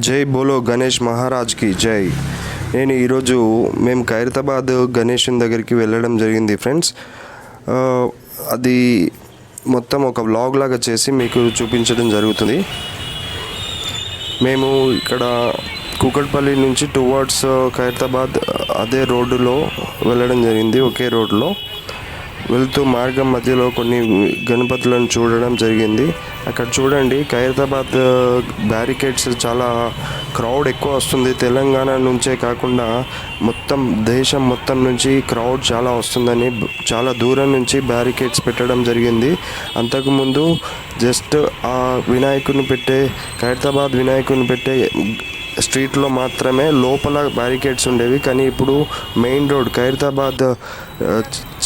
జై బోలో గణేష్ మహారాజ్కి జై. నేను ఈరోజు మేము ఖైరతాబాద్ గణేషన్ దగ్గరికి వెళ్ళడం జరిగింది ఫ్రెండ్స్. అది మొత్తం ఒక వ్లాగ్ లాగా చేసి మీకు చూపించడం జరుగుతుంది. మేము ఇక్కడ కూకట్పల్లి నుంచి టువర్డ్స్ ఖైరతాబాద్ అదే రోడ్డులో వెళ్ళడం జరిగింది ఒకే రోడ్లో వెళ్తూ మార్గం మధ్యలో కొన్ని గణపతులను చూడడం జరిగింది. అక్కడ చూడండి ఖైరతాబాద్ బ్యారికేడ్స్ చాలా క్రౌడ్ ఎక్కువ వస్తుంది. తెలంగాణ నుంచే కాకుండా మొత్తం దేశం మొత్తం నుంచి క్రౌడ్ చాలా వస్తుందని చాలా దూరం నుంచి బ్యారికేడ్స్ పెట్టడం జరిగింది. అంతకుముందు జస్ట్ ఆ వినాయకుని పెట్టే ఖైరతాబాద్ వినాయకుని పెట్టే స్ట్రీట్లో మాత్రమే లోపల బ్యారికేడ్స్ ఉండేవి. కానీ ఇప్పుడు మెయిన్ రోడ్ ఖైరతాబాద్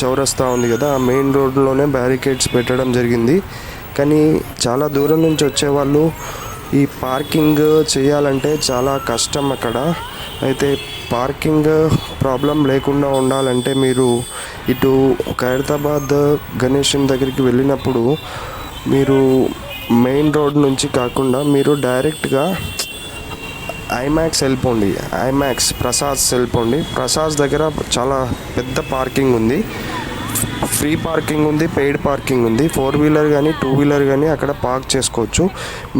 చౌరస్తా ఉంది కదా ఆ మెయిన్ రోడ్లోనే బ్యారికేడ్స్ పెట్టడం జరిగింది. కానీ చాలా దూరం నుంచి వచ్చేవాళ్ళు ఈ పార్కింగ్ చేయాలంటే చాలా కష్టం అక్కడ. అయితే పార్కింగ్ ప్రాబ్లం లేకుండా ఉండాలంటే మీరు ఇటు ఖైరతాబాద్ గణేషన్ దగ్గరికి వెళ్ళినప్పుడు మీరు మెయిన్ రోడ్ నుంచి కాకుండా మీరు డైరెక్ట్గా ఐమాక్స్ వెళ్ళిపోండి ఐమాక్స్ ప్రసాద్ వెళ్ళిపోండి ప్రసాద్ దగ్గర చాలా పెద్ద పార్కింగ్ ఉంది. ఫ్రీ పార్కింగ్ ఉంది పెయిడ్ పార్కింగ్ ఉంది. ఫోర్ వీలర్ కానీ టూ వీలర్ కానీ అక్కడ పార్క్ చేసుకోవచ్చు.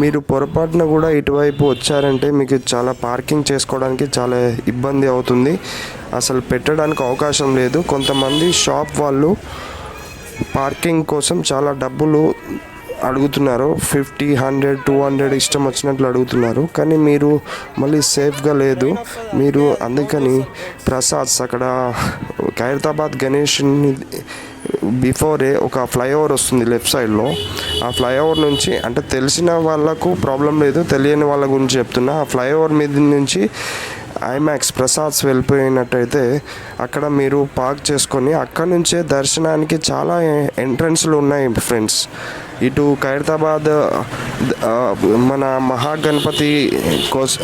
మీరు పొరపాటున కూడా ఇటువైపు వచ్చారంటే మీకు చాలా పార్కింగ్ చేసుకోవడానికి చాలా ఇబ్బంది అవుతుంది. అసలు పెట్టడానికి అవకాశం లేదు. కొంతమంది షాప్ వాళ్ళు పార్కింగ్ కోసం చాలా డబ్బులు అడుగుతున్నారు. ఫిఫ్టీ హండ్రెడ్ టూ హండ్రెడ్ ఇష్టం వచ్చినట్లు అడుగుతున్నారు. కానీ మీరు మళ్ళీ సేఫ్గా లేదు. మీరు అందుకని ప్రసాద్స్ అక్కడ ఖైరతాబాద్ గణేష్ని బిఫోరే ఒక ఫ్లైఓవర్ వస్తుంది లెఫ్ట్ సైడ్లో. ఆ ఫ్లైఓవర్ నుంచి అంటే తెలిసిన వాళ్ళకు ప్రాబ్లం లేదు. తెలియని వాళ్ళ గురించి చెప్తున్నా. ఆ ఫ్లైఓవర్ మీద నుంచి ఐమాక్స్ ప్రసాద్స్ వెళ్ళిపోయినట్టయితే అక్కడ మీరు పార్క్ చేసుకొని అక్కడ నుంచే దర్శనానికి చాలా ఎంట్రన్స్లు ఉన్నాయి ఫ్రెండ్స్. ఇటు ఖైరతాబాద్ మన మహాగణపతి కోస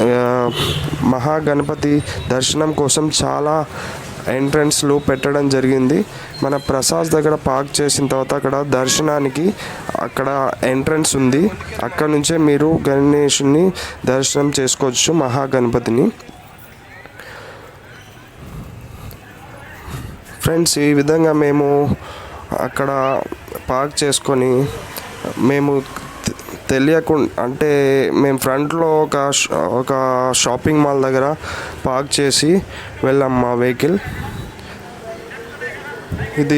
మహాగణపతి దర్శనం కోసం చాలా ఎంట్రన్స్లు పెట్టడం జరిగింది. మన ప్రసాద్ దగ్గర పార్క్ చేసిన తర్వాత అక్కడ దర్శనానికి అక్కడ ఎంట్రన్స్ ఉంది. అక్కడ నుంచే మీరు గణేషుని దర్శనం చేసుకోవచ్చు మహాగణపతిని. ఫ్రెండ్స్ ఈ విధంగా మేము అక్కడ పార్క్ చేసుకొని మేము తెలియకుండా అంటే మేము ఫ్రంట్లో ఒక ఒక షాపింగ్ మాల్ దగ్గర పార్క్ చేసి వెళ్ళాం మా వెహికల్. ఇది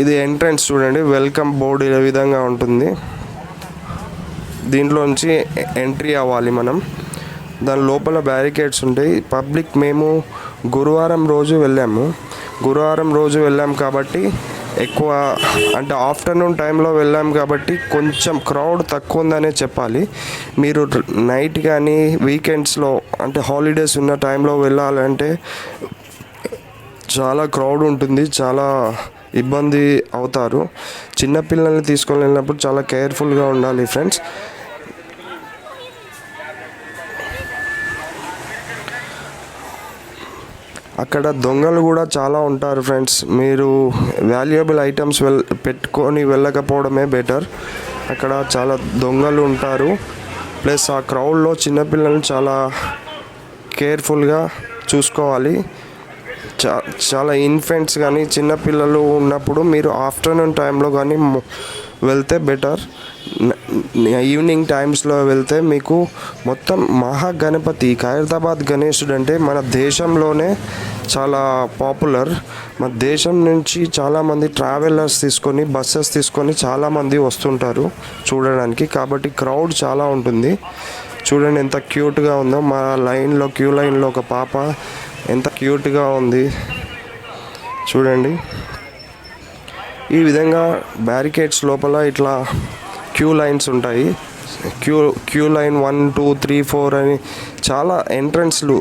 ఇది ఎంట్రన్స్ చూడండి వెల్కమ్ బోర్డు ఈ విధంగా ఉంటుంది. దీంట్లోంచి ఎంట్రీ అవ్వాలి మనం. దాని లోపల బ్యారికేడ్స్ ఉంటాయి. పబ్లిక్ మేము గురువారం రోజు వెళ్ళాము. గురువారం రోజు వెళ్ళాం కాబట్టి ఎక్కువ అంటే ఆఫ్టర్నూన్ టైంలో వెళ్ళాం కాబట్టి కొంచెం క్రౌడ్ తక్కువ ఉందనే చెప్పాలి. మీరు నైట్ కానీ వీకెండ్స్లో అంటే హాలిడేస్ ఉన్న టైంలో వెళ్ళాలంటే చాలా క్రౌడ్ ఉంటుంది చాలా ఇబ్బంది అవుతారు. చిన్నపిల్లల్ని తీసుకొని వెళ్ళినప్పుడు చాలా కేర్ఫుల్గా ఉండాలి ఫ్రెండ్స్. అక్కడ దొంగలు కూడా చాలా ఉంటారు ఫ్రెండ్స్. మీరు వాల్యుయబుల్ ఐటమ్స్ వెల్ పెట్టుకొని వెళ్ళకపోవడమే బెటర్. అక్కడ చాలా దొంగలు ఉంటారు. ప్లస్ ఆ క్రౌడ్లో చిన్నపిల్లల్ని చాలా కేర్ఫుల్గా చూసుకోవాలి. చా చాలా ఇన్ఫెంట్స్ కానీ చిన్నపిల్లలు ఉన్నప్పుడు మీరు ఆఫ్టర్నూన్ టైంలో కానీ వెళ్తే బెటర్. ఈవినింగ్ టైమ్స్లో వెళ్తే మీకు మొత్తం మహాగణపతి ఖైరతాబాద్ గణేశుడు అంటే మన దేశంలోనే చాలా పాపులర్. మన దేశం నుంచి చాలామంది ట్రావెలర్స్ తీసుకొని బస్సెస్ తీసుకొని చాలామంది వస్తుంటారు చూడడానికి. కాబట్టి క్రౌడ్ చాలా ఉంటుంది. చూడండి ఎంత క్యూట్గా ఉందో. మా లైన్లో క్యూ లైన్లో ఒక పాప ఎంత క్యూట్గా ఉంది. చూడండి. ఈ విధంగా బ్యారికేడ్స్ లోపల ఇట్లా క్యూ లైన్స్ ఉంటాయి. Queue queue line one two three four అని చాలా ఎంట్రన్స్లు.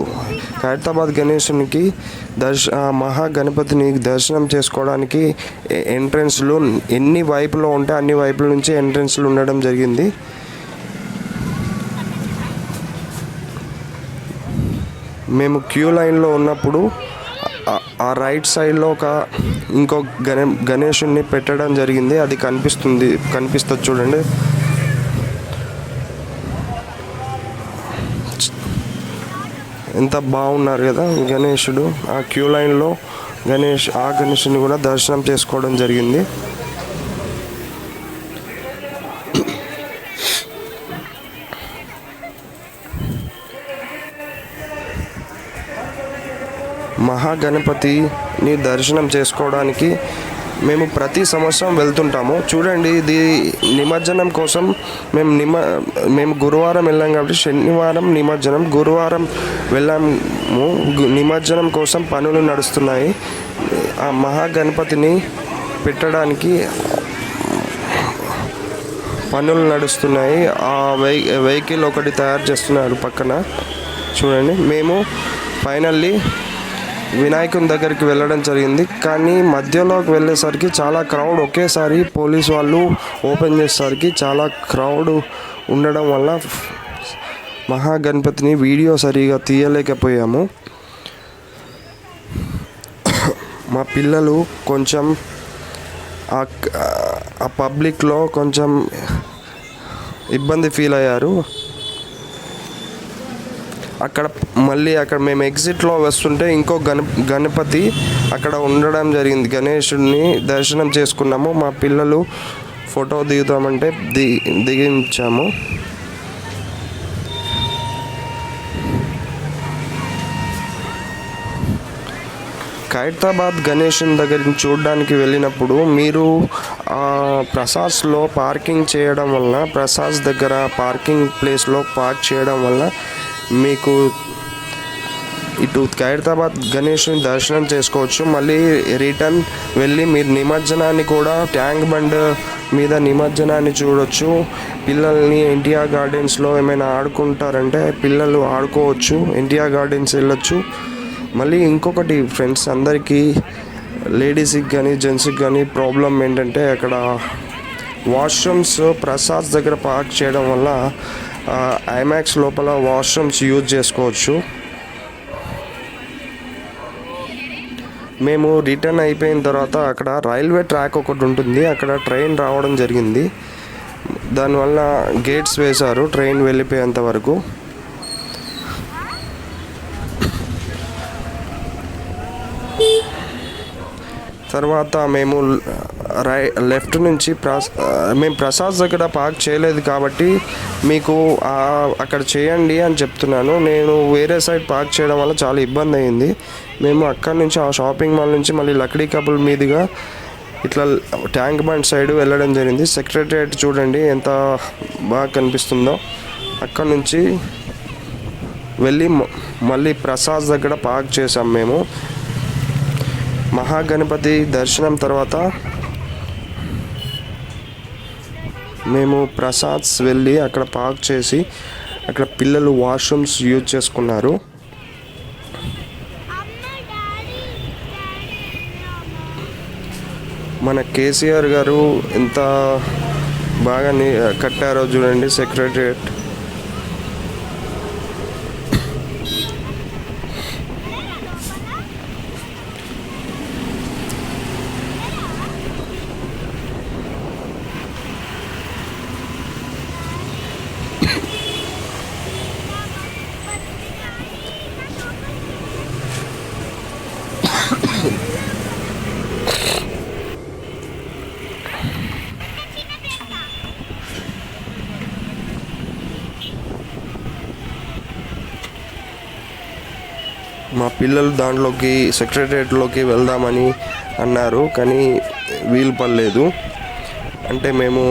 ఖైరతాబాద్ గణేశునికి దర్శ మహాగణపతిని దర్శనం చేసుకోవడానికి ఎంట్రన్స్లు ఎన్ని వైపులో ఉంటే అన్ని వైపుల నుంచి ఎంట్రన్స్లు ఉండడం జరిగింది. మేము క్యూ లైన్లో ఉన్నప్పుడు ఆ- రైట్ సైడ్లో ఒక ఇంకో గణే గణేషుణ్ణి పెట్టడం జరిగింది. అది కనిపిస్తుంది కనిపిస్తుంది చూడండి. ఎంత బాగున్నారు కదా గణేషుడు ఆ క్యూ లైన్లో గణేష్ ఆ గణేషుని కూడా దర్శనం చేసుకోవడం జరిగింది. మహాగణపతిని దర్శనం చేసుకోవడానికి మేము ప్రతి సంవత్సరం వెళ్తుంటాము. చూడండి ఇది నిమజ్జనం కోసం మేము నిమ మేము గురువారం వెళ్ళాం కాబట్టి శనివారం నిమజ్జనం గురువారం వెళ్ళాము. నిమజ్జనం కోసం పనులు నడుస్తున్నాయి. ఆ మహాగణపతిని పెట్టడానికి పనులు నడుస్తున్నాయి. ఆ వెహి వెహికల్ ఒకటి తయారు చేస్తున్నారు పక్కన. చూడండి మేము ఫైనల్లీ వినాయకుని దగ్గరికి వెళ్ళడం జరిగింది. కానీ మధ్యలోకి వెళ్ళేసరికి చాలా క్రౌడ్ ఒకేసారి పోలీస్ వాళ్ళు ఓపెన్ చేసేసరికి చాలా క్రౌడ్ ఉండడం వల్ల మహాగణపతిని వీడియో సరిగా తీయలేకపోయాము. మా పిల్లలు కొంచెం ఆ పబ్లిక్లో కొంచెం ఇబ్బంది ఫీల్ అయ్యారు. అక్కడ మళ్ళీ అక్కడ మేము ఎగ్జిట్లో వస్తుంటే ఇంకో గణ గణపతి అక్కడ ఉండడం జరిగింది. గణేషుడిని దర్శనం చేసుకున్నాము. మా పిల్లలు ఫోటో దిగుతామంటే ది దిగించాము. ఖైరతాబాద్ గణేషన్ దగ్గరికి చూడడానికి వెళ్ళినప్పుడు మీరు ప్రసాద్స్లో పార్కింగ్ చేయడం వల్ల ప్రసాద్ దగ్గర పార్కింగ్ ప్లేస్లో పార్క్ చేయడం వల్ల మీకు ఇటు ఖైరతాబాద్ గణేష్ని దర్శనం చేసుకోవచ్చు. మళ్ళీ రిటర్న్ వెళ్ళి మీరు నిమజ్జనాన్ని కూడా ట్యాంక్ బండ్ మీద నిమజ్జనాన్ని చూడొచ్చు. పిల్లల్ని ఎన్టీఆర్ గార్డెన్స్లో ఏమైనా ఆడుకుంటారంటే పిల్లలు ఆడుకోవచ్చు ఎన్టీఆర్ గార్డెన్స్ వెళ్ళొచ్చు. మళ్ళీ ఇంకొకటి ఫ్రెండ్స్ అందరికీ లేడీస్కి కానీ జెంట్స్కి కానీ ప్రాబ్లం ఏంటంటే అక్కడ వాష్రూమ్స్ ప్రసాద్ దగ్గర పార్క్ చేయడం వల్ల ఐమాక్స్ లోపల వాష్రూమ్స్ యూజ్ చేసుకోవచ్చు. మేము రిటర్న్ అయిపోయిన తర్వాత అక్కడ రైల్వే ట్రాక్ ఒకటి ఉంటుంది. అక్కడ ట్రైన్ రావడం జరిగింది. దానివల్ల గేట్స్ వేశారు. ట్రైన్ వెళ్ళిపోయేంత వరకు. తర్వాత మేము రై లెఫ్ట్ నుంచి ప్రస్ మేము ప్రసాద్ దగ్గర పార్క్ చేయలేదు కాబట్టి మీకు అక్కడ చేయండి అని చెప్తున్నాను. నేను వేరే సైడ్ పార్క్ చేయడం వల్ల చాలా ఇబ్బంది అయింది. మేము అక్కడి నుంచి ఆ షాపింగ్ మాల్ నుంచి మళ్ళీ లక్డీ కబుల్ మీదుగా ఇట్లా ట్యాంక్ బండ్ సైడ్ వెళ్ళడం జరిగింది. సెక్రటరియట్ చూడండి ఎంత బాగా కనిపిస్తుందో. అక్కడ నుంచి వెళ్ళి మళ్ళీ ప్రసాద్ దగ్గర పార్క్ చేసాం మేము. మహాగణపతి దర్శనం తర్వాత మేము ప్రసాద్స్ వెళ్ళి అక్కడ పార్క్ చేసి అక్కడ పిల్లలు వాష్రూమ్స్ యూజ్ చేసుకున్నారు. మన కేసీఆర్ గారు ఎంత బాగా కట్టారో చూడండి సెక్రటరియట్ మా పిల్లలు దాంట్లోకి సెక్రటరియట్లోకి వెళ్దామని అన్నారు కానీ వీలు పడలేదు. అంటే మేము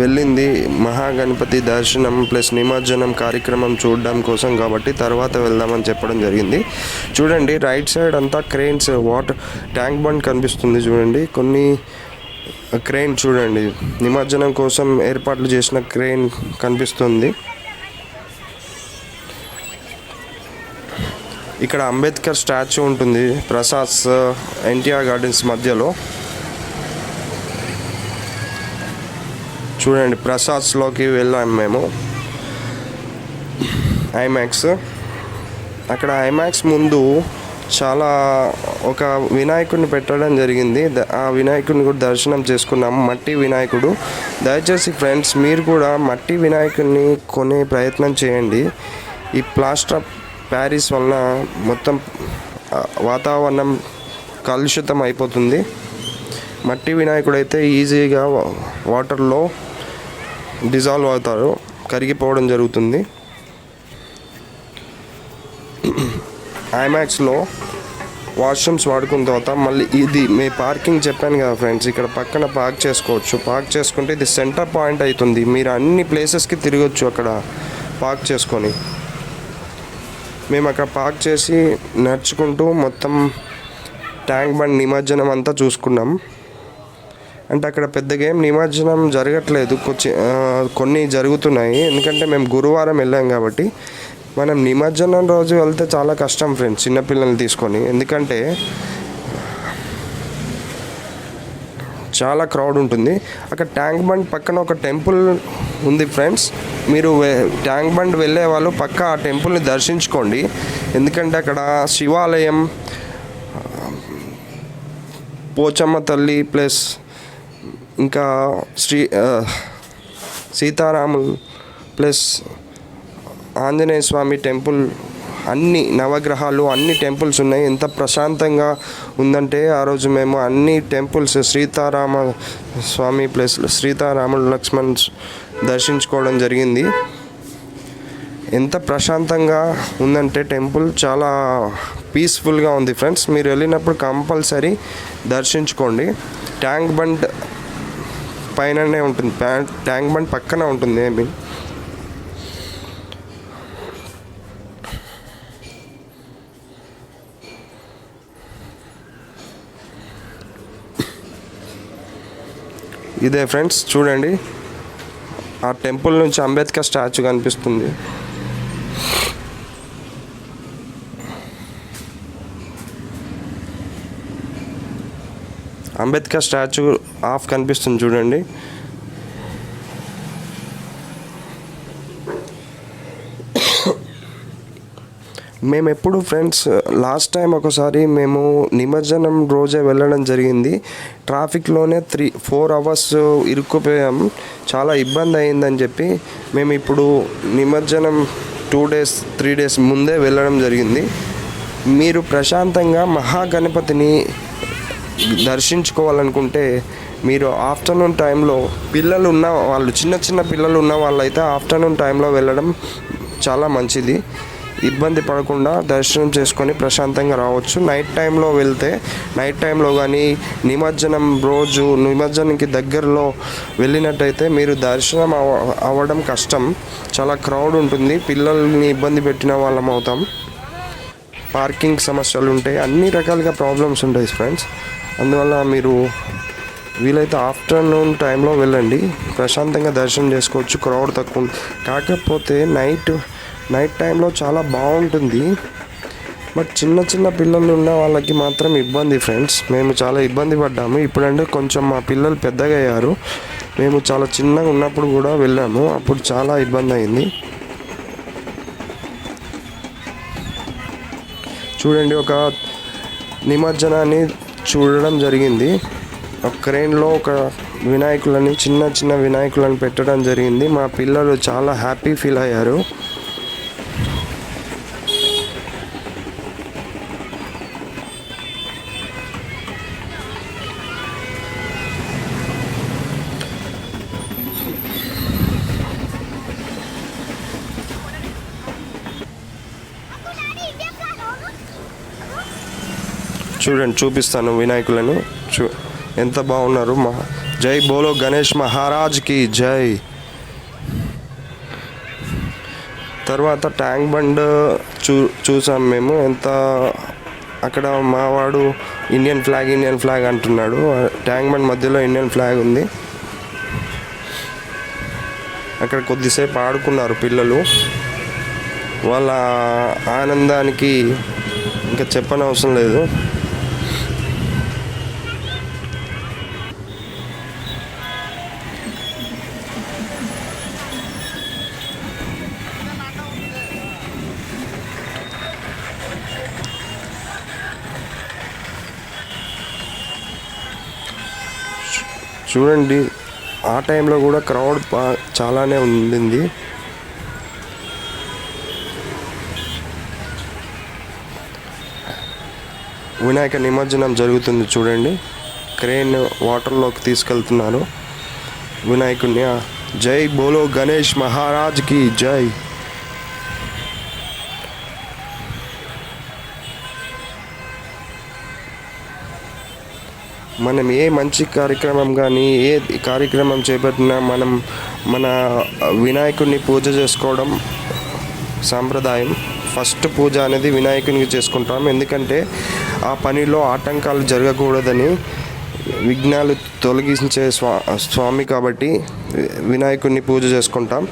వెళ్ళింది మహాగణపతి దర్శనం ప్లస్ నిమజ్జనం కార్యక్రమం చూడడం కోసం కాబట్టి తర్వాత వెళ్దామని చెప్పడం జరిగింది. చూడండి రైట్ సైడ్ అంతా క్రెయిన్స్ వాటర్ ట్యాంక్ బండ్ కనిపిస్తుంది చూడండి. కొన్ని క్రెయిన్ చూడండి. నిమజ్జనం కోసం ఏర్పాట్లు చేసిన క్రెయిన్ కనిపిస్తుంది. ఇక్కడ అంబేద్కర్ స్టాచ్యూ ఉంటుంది ప్రసాద్స్ ఎన్టీఆర్ గార్డెన్స్ మధ్యలో. చూడండి ప్రసాద్స్లోకి వెళ్ళాం మేము. ఐమాక్స్. అక్కడ ఐమాక్స్ ముందు చాలా ఒక వినాయకుడిని పెట్టడం జరిగింది. ఆ వినాయకుడిని కూడా దర్శనం చేసుకున్నాము మట్టి వినాయకుడు. దయచేసి ఫ్రెండ్స్ మీరు కూడా మట్టి వినాయకుడిని కొనే ప్రయత్నం చేయండి. ఈ ప్లాస్టర్ ప్యారిస్ వలన మొత్తం వాతావరణం కలుషితం అయిపోతుంది. మట్టి వినాయకుడు అయితే ఈజీగా వాటర్లో డిజాల్వ్ అవుతారు కరిగిపోవడం జరుగుతుంది. ఐమాక్స్లో వాష్రూమ్స్ వాడుకున్న తర్వాత మళ్ళీ ఇది మీ పార్కింగ్ చెప్పాను కదా ఫ్రెండ్స్ ఇక్కడ పక్కన పార్క్ చేసుకోవచ్చు. పార్క్ చేసుకుంటే ఇది సెంటర్ పాయింట్ అవుతుంది. మీరు అన్ని ప్లేసెస్కి తిరగచ్చు అక్కడ పార్క్ చేసుకొని. మేము అక్కడ పార్క్ చేసి నడుచుకుంటూ మొత్తం ట్యాంక్ బండ్ నిమజ్జనం అంతా చూసుకున్నాం. అంటే అక్కడ పెద్దగా ఏం నిమజ్జనం జరగట్లేదు. కొచ్చి కొన్ని జరుగుతున్నాయి. ఎందుకంటే మేము గురువారం వెళ్ళాం కాబట్టి మనం నిమజ్జనం రోజు వెళ్తే చాలా కష్టం ఫ్రెండ్స్ చిన్నపిల్లల్ని తీసుకొని. ఎందుకంటే చాలా క్రౌడ్ ఉంటుంది. అక్కడ ట్యాంక్ బండ్ పక్కన ఒక టెంపుల్ ఉంది ఫ్రెండ్స్ మీరు ట్యాంక్ బండ్ వెళ్ళే వాళ్ళు పక్క ఆ టెంపుల్ని దర్శించుకోండి. ఎందుకంటే అక్కడ శివాలయం పోచమ్మ తల్లి ప్లస్ ఇంకా శ్రీ సీతారాములు ప్లస్ ఆంజనేయ స్వామి టెంపుల్ అన్ని నవగ్రహాలు అన్ని టెంపుల్స్ ఉన్నాయి. ఎంత ప్రశాంతంగా ఉందంటే ఆ రోజు మేము అన్ని టెంపుల్స్ సీతారామ స్వామి ప్లస్ సీతారాములు లక్ష్మణ్ దర్శించుకోవడం జరిగింది. ఎంత ప్రశాంతంగా ఉందంటే టెంపుల్ చాలా పీస్ఫుల్గా ఉంది ఫ్రెండ్స్. మీరు వెళ్ళినప్పుడు కంపల్సరీ దర్శించుకోండి. ట్యాంక్ బండ్ పైననే ఉంటుంది. ట్యాంక్ బండ్ పక్కన ఉంటుంది ఐ మీన్. ఇదే ఫ్రెండ్స్ చూడండి. ఆ టెంపుల్ నుంచి అంబేద్కర్ స్టాచ్యూ కనిపిస్తుంది. అంబేద్కర్ స్టాచ్యూ ఆఫ్ కనిపిస్తుంది చూడండి. మేము ఎప్పుడు ఫ్రెండ్స్ లాస్ట్ టైం ఒకసారి మేము నిమజ్జనం రోజే వెళ్ళడం జరిగింది. ట్రాఫిక్లోనే త్రీ ఫోర్ అవర్స్ ఇరుక్కుపోయాం. చాలా ఇబ్బంది అయిందని చెప్పి మేము ఇప్పుడు నిమజ్జనం టూ డేస్ త్రీ డేస్ ముందే వెళ్ళడం జరిగింది. మీరు ప్రశాంతంగా మహాగణపతిని దర్శించుకోవాలనుకుంటే మీరు ఆఫ్టర్నూన్ టైంలో పిల్లలు ఉన్న వాళ్ళు చిన్న చిన్న పిల్లలు ఉన్న వాళ్ళైతే ఆఫ్టర్నూన్ టైంలో వెళ్ళడం చాలా మంచిది. ఇబ్బంది పడకుండా దర్శనం చేసుకొని ప్రశాంతంగా రావచ్చు. నైట్ టైంలో వెళ్తే నైట్ టైంలో కానీ నిమజ్జనం రోజు నిమజ్జనంకి దగ్గరలో వెళ్ళినట్టయితే మీరు దర్శనం అవ అవ్వడం కష్టం. చాలా క్రౌడ్ ఉంటుంది. పిల్లల్ని ఇబ్బంది పెట్టిన వాళ్ళం అవుతాం. పార్కింగ్ సమస్యలు ఉంటాయి. అన్ని రకాలుగా ప్రాబ్లమ్స్ ఉంటాయి ఫ్రెండ్స్ అందువల్ల మీరు వీలైతే ఆఫ్టర్నూన్ టైంలో వెళ్ళండి. ప్రశాంతంగా దర్శనం చేసుకోవచ్చు. క్రౌడ్ తక్కువ కాకపోతే నైట్ నైట్ టైంలో చాలా బాగుంటుంది. బట్ చిన్న చిన్న పిల్లలు ఉన్న వాళ్ళకి మాత్రం ఇబ్బంది ఫ్రెండ్స్ మేము చాలా ఇబ్బంది పడ్డాము. ఇప్పుడంటే కొంచెం మా పిల్లలు పెద్దగా అయ్యారు. మేము చాలా చిన్నగా ఉన్నప్పుడు కూడా వెళ్ళాము. అప్పుడు చాలా ఇబ్బంది అయింది. చూడండి ఒక నిమజ్జనాన్ని చూడడం జరిగింది. ఒక క్రెయిన్లో ఒక వినాయకులని చిన్న చిన్న వినాయకులను పెట్టడం జరిగింది. మా పిల్లలు చాలా హ్యాపీ ఫీల్ అయ్యారు. చూడండి చూపిస్తాను వినాయకులను. చూ ఎంత బాగున్నారు మహా జై బోలో గణేష్ మహారాజ్కి జై. తర్వాత ట్యాంక్ బండ్ చూ చూసాం మేము ఎంత అక్కడ మావాడు ఇండియన్ ఫ్లాగ్ ఇండియన్ ఫ్లాగ్ అంటున్నాడు. ట్యాంక్ బండ్ మధ్యలో ఇండియన్ ఫ్లాగ్ ఉంది. అక్కడ కొద్దిసేపు ఆడుకున్నారు పిల్లలు. వాళ్ళ ఆనందానికి ఇంకా చెప్పనవసరం లేదు. చూడండి ఆ టైంలో కూడా క్రౌడ్ చాలానే ఉండింది. వినాయక నిమజ్జనం జరుగుతుంది చూడండి. క్రేన్ వాటర్లోకి తీసుకెళ్తున్నారు. వినాయకుని జై బోలో గణేష్ మహారాజ్కి జై. మనం ఏ మంచి కార్యక్రమం కానీ ఏ కార్యక్రమం చేపట్టినా మనం మన వినాయకుడిని పూజ చేసుకోవడం సాంప్రదాయం. ఫస్ట్ పూజ అనేది వినాయకునికి చేసుకుంటాం. ఎందుకంటే ఆ పనిలో ఆటంకాలు జరగకూడదని విఘ్నాలు తొలగించే స్వా స్వామి కాబట్టి వినాయకుడిని పూజ చేసుకుంటాం.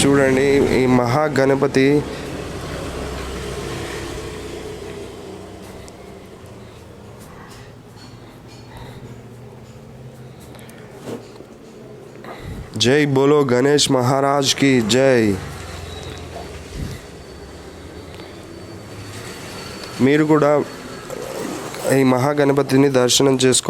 చూడండి ఈ మహాగణపతి జై బోలో గణేష్ మహారాజ్కి జై. మీరు కూడా ఈ మహాగణపతిని దర్శనం చేసుకో